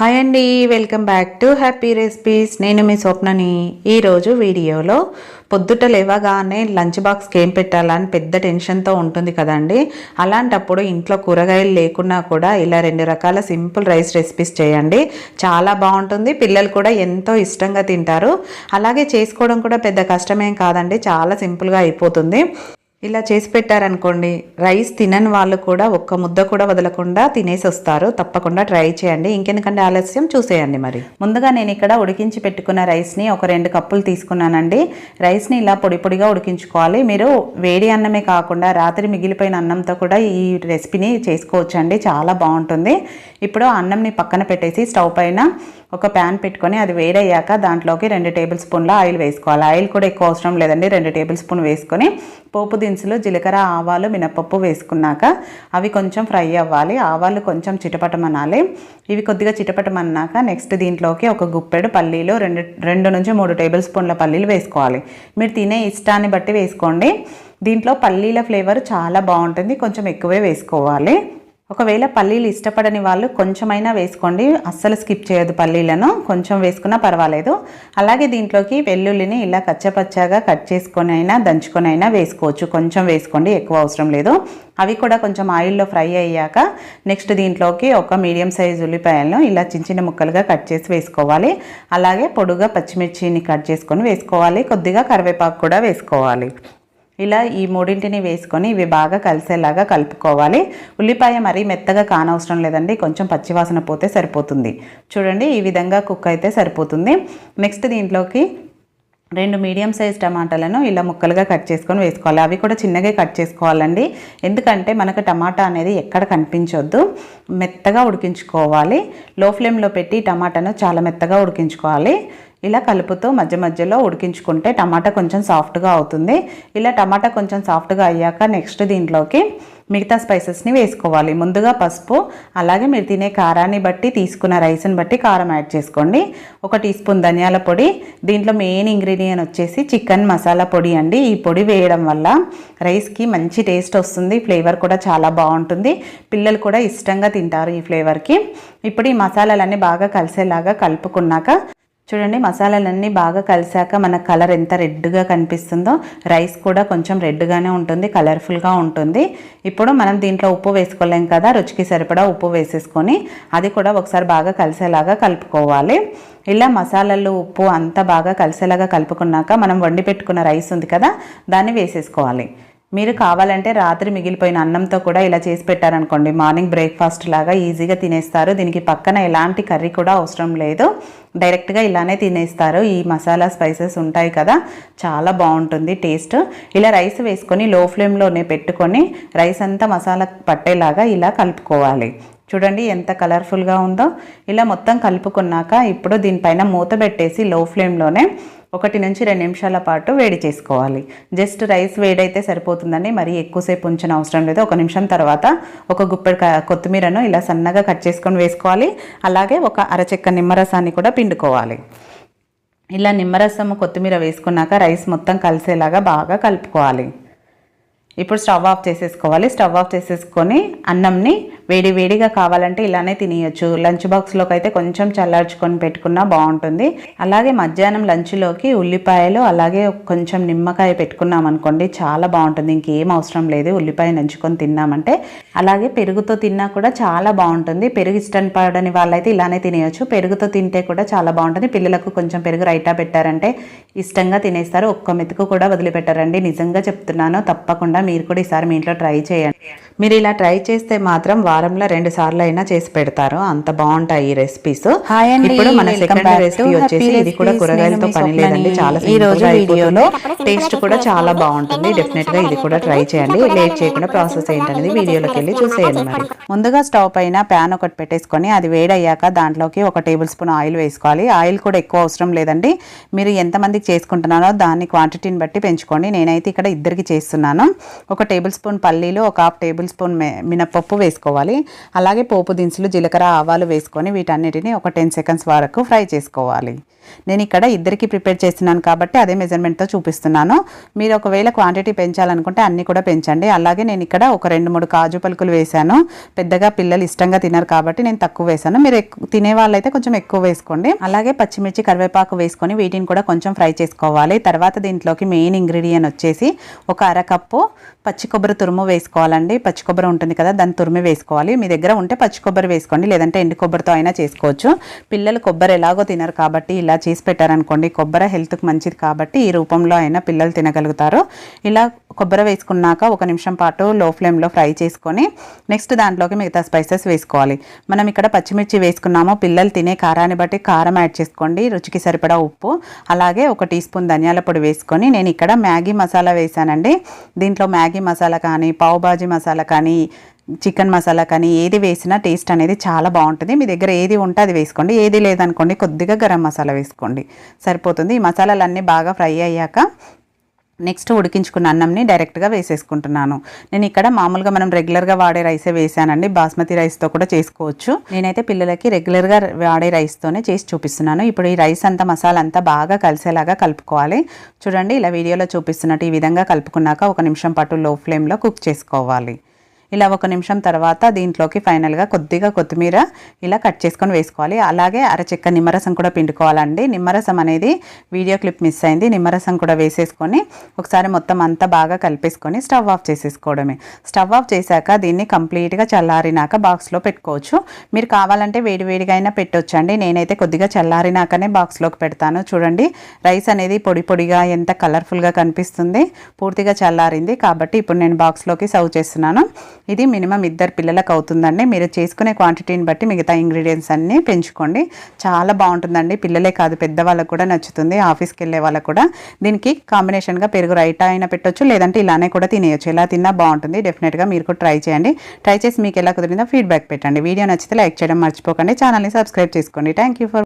Hi అండి welcome back to happy recipes. నేను మీ స్వప్నని. ఈరోజు వీడియోలో పొద్దుట లేవగానే లంచ్ బాక్స్కి ఏం పెట్టాలని పెద్ద టెన్షన్తో ఉంటుంది కదండి. అలాంటప్పుడు ఇంట్లో కూరగాయలు లేకున్నా కూడా ఇలా రెండు రకాల సింపుల్ రైస్ రెసిపీస్ చేయండి. చాలా బాగుంటుంది పిల్లలు కూడా ఎంతో ఇష్టంగా తింటారు. అలాగే చేసుకోవడం కూడా పెద్ద కష్టమేం కాదండి చాలా సింపుల్గా అయిపోతుంది. ఇలా చేసి పెట్టారనుకోండి రైస్ తినని వాళ్ళు కూడా ఒక్క ముద్ద కూడా వదలకుండా తినేసి వస్తారు. తప్పకుండా ట్రై చేయండి. ఇంకెందుకంటే ఆలస్యం? చూసేయండి మరి. ముందుగా నేను ఇక్కడ ఉడికించి పెట్టుకున్న రైస్ని ఒక రెండు కప్పులు తీసుకున్నానండి. రైస్ని ఇలా పొడి పొడిగా ఉడికించుకోవాలి. మీరు వేడి అన్నమే కాకుండా రాత్రి మిగిలిపోయిన అన్నంతో కూడా ఈ రెసిపీని చేసుకోవచ్చండి. చాలా బాగుంటుంది. ఇప్పుడు అన్నంని పక్కన పెట్టేసి స్టవ్ పైన ఒక ప్యాన్ పెట్టుకొని అది వేడయ్యాక దాంట్లోకి రెండు టేబుల్ స్పూన్ల ఆయిల్ వేసుకోవాలి. ఆయిల్ కూడా ఎక్కువ అవసరం లేదండి. రెండు టేబుల్ స్పూన్ వేసుకొని పోపు దినుసులు జీలకర్ర ఆవాలు మినపప్పు వేసుకున్నాక అవి కొంచెం ఫ్రై అవ్వాలి. ఆవాలు కొంచెం చిటపటమనాలి. ఇవి కొద్దిగా చిటపటమన్నాక నెక్స్ట్ దీంట్లోకి ఒక గుప్పెడు పల్లీలు రెండు రెండు నుంచి మూడు టేబుల్ స్పూన్ల పల్లీలు వేసుకోవాలి. మీరు తినే ఇష్టాన్ని బట్టి వేసుకోండి. దీంట్లో పల్లీల ఫ్లేవర్ చాలా బాగుంటుంది. కొంచెం ఎక్కువే వేసుకోవాలి. ఒకవేళ పల్లీలు ఇష్టపడని వాళ్ళు కొంచెమైనా వేసుకోండి. అస్సలు స్కిప్ చేయొద్దు పల్లీలను. కొంచెం వేసుకున్నా పర్వాలేదు. అలాగే దీంట్లోకి వెల్లుల్లిని ఇలా కచ్చపచ్చగా కట్ చేసుకొని అయినా దంచుకొని అయినా వేసుకోవచ్చు. కొంచెం వేసుకోండి ఎక్కువ అవసరం లేదు. అవి కూడా కొంచెం ఆయిల్లో ఫ్రై అయ్యాక నెక్స్ట్ దీంట్లోకి ఒక మీడియం సైజ్ ఉల్లిపాయలను ఇలా చిన్న చిన్న ముక్కలుగా కట్ చేసి వేసుకోవాలి. అలాగే పొడుగా పచ్చిమిర్చిని కట్ చేసుకొని వేసుకోవాలి. కొద్దిగా కరివేపాకు కూడా వేసుకోవాలి. ఇలా ఈ మూడింటిని వేసుకొని ఇవి బాగా కలిసేలాగా కలుపుకోవాలి. ఉల్లిపాయ మరీ మెత్తగా కానవసరం లేదండి. కొంచెం పచ్చివాసన పోతే సరిపోతుంది. చూడండి ఈ విధంగా కుక్ అయితే సరిపోతుంది. నెక్స్ట్ దీంట్లోకి రెండు మీడియం సైజ్ టమాటాలను ఇలా ముక్కలుగా కట్ చేసుకొని వేసుకోవాలి. అవి కూడా చిన్నగా కట్ చేసుకోవాలండి. ఎందుకంటే మనకు టమాటా అనేది ఎక్కడ కనిపించొద్దు. మెత్తగా ఉడికించుకోవాలి. లో ఫ్లేమ్లో పెట్టి టమాటాను చాలా మెత్తగా ఉడికించుకోవాలి. ఇలా కలుపుతూ మధ్య మధ్యలో ఉడికించుకుంటే టమాటా కొంచెం సాఫ్ట్గా అవుతుంది. ఇలా టమాటా కొంచెం సాఫ్ట్గా అయ్యాక నెక్స్ట్ దీంట్లోకి మిగతా స్పైసెస్ని వేసుకోవాలి. ముందుగా పసుపు అలాగే మీరు తినే కారాన్ని బట్టి తీసుకున్న రైస్ని బట్టి కారం యాడ్ చేసుకోండి. ఒక టీ స్పూన్ ధనియాల పొడి దీంట్లో మెయిన్ ఇంగ్రీడియంట్ వచ్చేసి చికెన్ మసాలా పొడి అండి. ఈ పొడి వేయడం వల్ల రైస్కి మంచి టేస్ట్ వస్తుంది ఫ్లేవర్ కూడా చాలా బాగుంటుంది. పిల్లలు కూడా ఇష్టంగా తింటారు ఈ ఫ్లేవర్కి. ఇప్పుడు ఈ మసాలాలన్నీ బాగా కలిసేలాగా కలుపుకున్నాక చూడండి మసాలాలన్నీ బాగా కలిసాక మన కలర్ ఎంత రెడ్గా కనిపిస్తుందో రైస్ కూడా కొంచెం రెడ్గానే ఉంటుంది కలర్ఫుల్గా ఉంటుంది. ఇప్పుడు మనం దీంట్లో ఉప్పు వేసుకోలేం కదా రుచికి సరిపడా ఉప్పు వేసేసుకొని అది కూడా ఒకసారి బాగా కలిసేలాగా కలుపుకోవాలి. ఇలా మసాలాలు ఉప్పు అంతా బాగా కలిసేలాగా కలుపుకున్నాక మనం వండి పెట్టుకున్న రైస్ ఉంది కదా దాన్ని వేసేసుకోవాలి. మీరు కావాలంటే రాత్రి మిగిలిపోయిన అన్నంతో కూడా ఇలా చేసి పెట్టారనుకోండి. మార్నింగ్ బ్రేక్ఫాస్ట్ లాగా ఈజీగా తినేస్తారు. దీనికి పక్కన ఎలాంటి కర్రీ కూడా అవసరం లేదు. డైరెక్ట్గా ఇలానే తినేస్తారు. ఈ మసాలా స్పైసెస్ ఉంటాయి కదా చాలా బాగుంటుంది టేస్ట్. ఇలా రైస్ వేసుకొని లో ఫ్లేమ్లోనే పెట్టుకొని రైస్ అంతా మసాలా పట్టేలాగా ఇలా కలుపుకోవాలి. చూడండి ఎంత కలర్ఫుల్గా ఉందో. ఇలా మొత్తం కలుపుకున్నాక ఇప్పుడు దీనిపైన మూత పెట్టేసి లో ఫ్లేమ్లోనే ఒకటి నుంచి రెండు నిమిషాల పాటు వేడి చేసుకోవాలి. జస్ట్ రైస్ వేడైతే సరిపోతుందండి. మరీ ఎక్కువసేపు ఉంచిన అవసరం లేదు. ఒక నిమిషం తర్వాత ఒక గుప్పెడు కొత్తిమీరను ఇలా సన్నగా కట్ చేసుకొని వేసుకోవాలి. అలాగే ఒక అరచెక్క నిమ్మరసాన్ని కూడా పిండుకోవాలి. ఇలా నిమ్మరసము కొత్తిమీర వేసుకున్నాక రైస్ మొత్తం కలిసేలాగా బాగా కలుపుకోవాలి. ఇప్పుడు స్టవ్ ఆఫ్ చేసేసుకోవాలి. స్టవ్ ఆఫ్ చేసేసుకొని అన్నంని వేడి వేడిగా కావాలంటే ఇలానే తినేయచ్చు. లంచ్ బాక్స్లోకి అయితే కొంచెం చల్లార్చుకొని పెట్టుకున్నా బాగుంటుంది. అలాగే మధ్యాహ్నం లంచ్లోకి ఉల్లిపాయలు అలాగే కొంచెం నిమ్మకాయ పెట్టుకున్నాం అనుకోండి చాలా బాగుంటుంది. ఇంకేం అవసరం లేదు. ఉల్లిపాయ నంచుకొని తిన్నామంటే. అలాగే పెరుగుతో తిన్నా కూడా చాలా బాగుంటుంది. పెరుగు ఇష్టం పడని వాళ్ళైతే ఇలానే తినేయచ్చు. పెరుగుతో తింటే కూడా చాలా బాగుంటుంది. పిల్లలకు కొంచెం పెరుగు రైటా పెట్టారంటే ఇష్టంగా తినేస్తారు. ఒక్క మెతుకు కూడా వదిలిపెట్టారండి. నిజంగా చెప్తున్నాను. తప్పకుండా మీరు కూడా ఈసారి మీ ఇంట్లో ట్రై చేయండి. మీరు ఇలా ట్రై చేస్తే మాత్రం వారంలో రెండు సార్లు అయినా చేసి పెడతారు. అంత బాగుంటాయి ఈ రెసిపీస్ ఇప్పుడు మన సెకండ్ రెసిపీ వచ్చేసి ఇది కూడా. కూరగాయలతో పని లేదండి. చాలా ఈ రోజు వీడియోలో టేస్ట్ కూడా చాలా బాగుంటుంది. డెఫినెట్గా ఇది కూడా ట్రై చేయండి. లేట్ చేయకుండా ప్రాసెస్ ఏంటనేది వీడియోలోకి వెళ్ళి చూసేయండి మరి. ముందుగా స్టవ్ పైన ప్యాన్ ఒకటి పెట్టేసుకొని అది వేడయ్యాక దాంట్లోకి ఒక టేబుల్ స్పూన్ ఆయిల్ వేసుకోవాలి. ఆయిల్ కూడా ఎక్కువ అవసరం లేదండి. మీరు ఎంతమందికి చేసుకుంటున్నారో దాన్ని క్వాంటిటీని బట్టి పెంచుకోండి. నేనైతే ఇక్కడ ఇద్దరికి చేస్తున్నాను. ఒక టేబుల్ స్పూన్ పల్లీలు ఒక హాఫ్ టేబుల్ స్పూన్ మినపప్పు వేసుకోవాలి. అలాగే పోపు దినుసులు జీలకర్ర ఆవాలు వేసుకొని వీటన్నిటిని ఒక టెన్ సెకండ్స్ వరకు ఫ్రై చేసుకోవాలి. నేను ఇక్కడ ఇద్దరికి ప్రిపేర్ చేస్తున్నాను కాబట్టి అదే మెజర్మెంట్తో చూపిస్తున్నాను. మీరు ఒకవేళ క్వాంటిటీ పెంచాలనుకుంటే అన్నీ కూడా పెంచండి. అలాగే నేను ఇక్కడ ఒక రెండు మూడు కాజు పలుకులు వేశాను. పెద్దగా పిల్లలు ఇష్టంగా తినరు కాబట్టి నేను తక్కువ వేశాను. మీరు తినే వాళ్ళైతే కొంచెం ఎక్కువ వేసుకోండి. అలాగే పచ్చిమిర్చి కరివేపాకు వేసుకొని వీటిని కూడా కొంచెం ఫ్రై చేసుకోవాలి. తర్వాత దీంట్లోకి మెయిన్ ఇంగ్రీడియంట్ వచ్చేసి ఒక అరకప్పు పచ్చి కొబ్బరి తురుము వేసుకోవాలండి. పచ్చి కొబ్బరి ఉంటుంది కదా దాని తురిమి వేసుకోవాలి. మీ దగ్గర ఉంటే పచ్చి కొబ్బరి వేసుకోండి. లేదంటే ఎండు కొబ్బరితో అయినా చేసుకోవచ్చు. పిల్లలు కొబ్బరి ఎలాగో తినరు కాబట్టి ఇలా చేసి పెట్టారనుకోండి కొబ్బరి హెల్త్కి మంచిది కాబట్టి ఈ రూపంలో అయినా పిల్లలు తినగలుగుతారు. ఇలా కొబ్బరి వేసుకున్నాక ఒక నిమిషం పాటు లో ఫ్లేమ్లో ఫ్రై చేసుకొని నెక్స్ట్ దాంట్లోకి మిగతా స్పైసెస్ వేసుకోవాలి. మనం ఇక్కడ పచ్చిమిర్చి వేసుకున్నాము పిల్లలు తినే కారాన్ని బట్టి కారం యాడ్ చేసుకోండి రుచికి సరిపడా ఉప్పు అలాగే ఒక టీ స్పూన్ ధనియాల పొడి వేసుకొని నేను ఇక్కడ మ్యాగీ మసాలా వేసానండి దీంట్లో మ్యాగీ మసాలా కానీ పావుబాజీ మసాలా కానీ చికెన్ మసాలా కానీ ఏది వేసినా టేస్ట్ అనేది చాలా బాగుంటుంది. మీ దగ్గర ఏది ఉంటే అది వేసుకోండి. ఏది లేదనుకోండి కొద్దిగా గరం మసాలా వేసుకోండి. సరిపోతుంది. ఈ మసాలాలన్నీ బాగా ఫ్రై అయ్యాక నెక్స్ట్ ఉడికించుకున్న అన్నంని డైరెక్ట్గా వేసేసుకుంటున్నాను. నేను ఇక్కడ మామూలుగా మనం రెగ్యులర్గా వాడే రైసే వేసానండి. బాస్మతి రైస్తో కూడా చేసుకోవచ్చు. నేనైతే పిల్లలకి రెగ్యులర్గా వాడే రైస్తోనే చేసి చూపిస్తున్నాను. ఇప్పుడు ఈ రైస్ అంతా మసాలా అంతా బాగా కలిసేలాగా కలుపుకోవాలి. చూడండి ఇలా వీడియోలో చూపిస్తున్నట్టు ఈ విధంగా కలుపుకున్నాక ఒక నిమిషం పాటు లో ఫ్లేమ్లో కుక్ చేసుకోవాలి. ఇలా ఒక నిమిషం తర్వాత దీంట్లోకి ఫైనల్గా కొద్దిగా కొత్తిమీర ఇలా కట్ చేసుకొని వేసుకోవాలి. అలాగే అరచెక్క నిమ్మరసం కూడా పిండుకోవాలండి. నిమ్మరసం అనేది వీడియో క్లిప్ మిస్ అయింది. నిమ్మరసం కూడా వేసేసుకొని ఒకసారి మొత్తం అంతా బాగా కలిపేసుకొని స్టవ్ ఆఫ్ చేసేసుకోవడమే. స్టవ్ ఆఫ్ చేశాక దీన్ని కంప్లీట్గా చల్లారినాక బాక్స్లో పెట్టుకోవచ్చు. మీరు కావాలంటే వేడివేడిగా అయినా పెట్టొచ్చండి. నేనైతే కొద్దిగా చల్లారినాకనే బాక్స్లోకి పెడతాను. చూడండి రైస్ అనేది పొడి పొడిగా ఎంత కలర్ఫుల్గా కనిపిస్తుంది. పూర్తిగా చల్లారింది. కాబట్టి ఇప్పుడు నేను బాక్స్లోకి సర్వ్ చేస్తున్నాను. ఇది మినిమం ఇద్దరు పిల్లలకు అవుతుందండి. మీరు చేసుకునే క్వాంటిటీని బట్టి మిగతా ఇంగ్రీడియంట్స్ అన్నీ పెంచుకోండి. చాలా బాగుంటుందండి. పిల్లలే కాదు పెద్దవాళ్ళకు కూడా నచ్చుతుంది. ఆఫీస్కి వెళ్ళే వాళ్ళకు కూడా. దీనికి కాంబినేషన్గా పెరుగు రైటా అయినా పెట్టొచ్చు లేదంటే ఇలానే కూడా తినేయచ్చు. ఎలా తిన్నా బాగుంటుంది. డెఫినెట్గా మీరు కూడా ట్రై చేయండి. ట్రై చేసి మీకు ఎలా కుదిరిందో ఫీడ్బ్యాక్ పెట్టండి. వీడియో నచ్చితే లైక్ చేయడం మర్చిపోకండి. ఛానల్ని సబ్స్క్రైబ్ చేసుకోండి. Thank you for